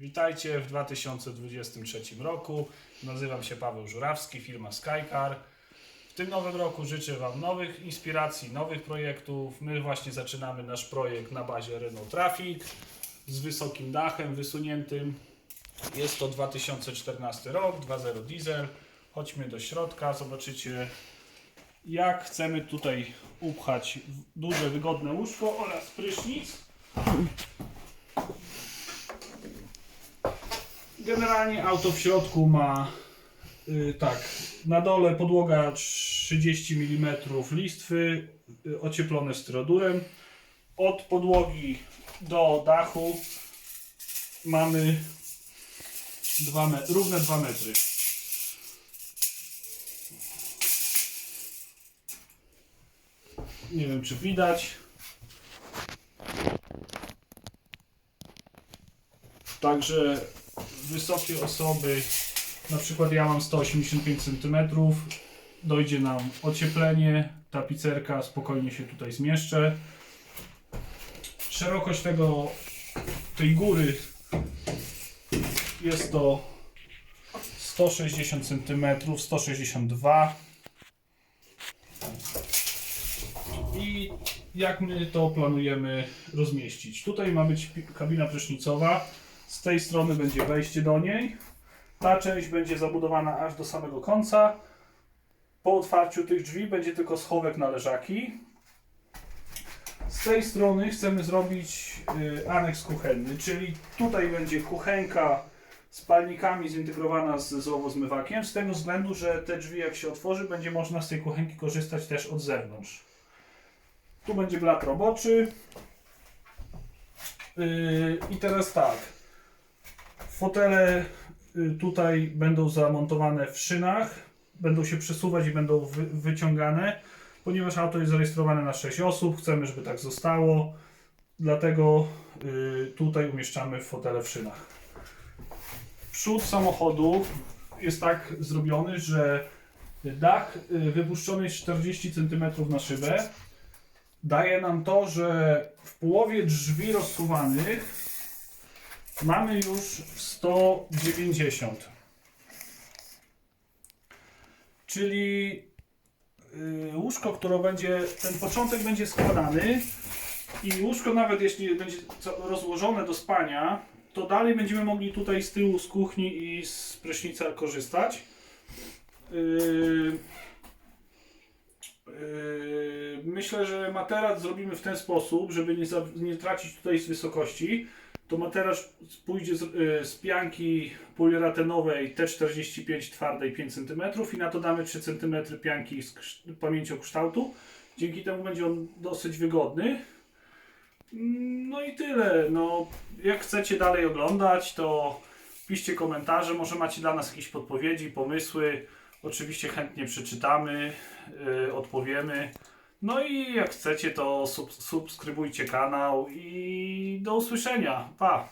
Witajcie w 2023 roku. Nazywam się Paweł Żurawski, firma Skycar. W tym nowym roku życzę Wam nowych inspiracji, nowych projektów. My właśnie zaczynamy nasz projekt na bazie Renault Traffic z wysokim dachem wysuniętym. Jest to 2014 rok, 2.0 diesel. Chodźmy do środka, zobaczycie jak chcemy tutaj upchać duże, wygodne łóżko oraz prysznic. Generalnie auto w środku ma y, tak, na dole podłoga 30 mm listwy, y, ocieplone styrodurem. Od podłogi do dachu mamy dwa me- równe 2 metry. Nie wiem czy widać. Także wysokie osoby, na przykład ja mam 185 cm, dojdzie nam ocieplenie, tapicerka spokojnie się tutaj zmieszczę. Szerokość tego, tej góry jest to 160 cm, 162 i jak my to planujemy rozmieścić. Tutaj ma być kabina prysznicowa, z tej strony będzie wejście do niej. Ta część będzie zabudowana aż do samego końca. Po otwarciu tych drzwi będzie tylko schowek na leżaki. Z tej strony chcemy zrobić y, aneks kuchenny, czyli tutaj będzie kuchenka z palnikami zintegrowana z złowozmywakiem, z tego względu, że te drzwi jak się otworzy, będzie można z tej kuchenki korzystać też od zewnątrz. Tu będzie blat roboczy. Yy, I teraz tak. Fotele y, tutaj będą zamontowane w szynach, będą się przesuwać i będą wy, wyciągane, ponieważ auto jest zarejestrowane na 6 osób, chcemy, żeby tak zostało, dlatego y, tutaj umieszczamy fotele w szynach. Przód samochodu jest tak zrobiony, że dach y, wypuszczony jest 40 cm na szybę, daje nam to, że w połowie drzwi rozsuwanych mamy już 190. Czyli yy, łóżko, które będzie, ten początek będzie składany i łóżko nawet jeśli będzie rozłożone do spania, to dalej będziemy mogli tutaj z tyłu z kuchni i z prysznica korzystać. Yy, Yy, Myślę, że materac zrobimy w ten sposób, żeby nie, za, nie tracić tutaj z wysokości. To materac pójdzie z, yy, z pianki poliuretanowej T45 twardej 5 cm i na to damy 3 cm pianki z krz- pamięcią kształtu. Dzięki temu będzie on dosyć wygodny. No i tyle. No, jak chcecie dalej oglądać, to piszcie komentarze. Może macie dla nas jakieś podpowiedzi, pomysły. Oczywiście chętnie przeczytamy, yy, odpowiemy. No i jak chcecie, to sub, subskrybujcie kanał i do usłyszenia. Pa!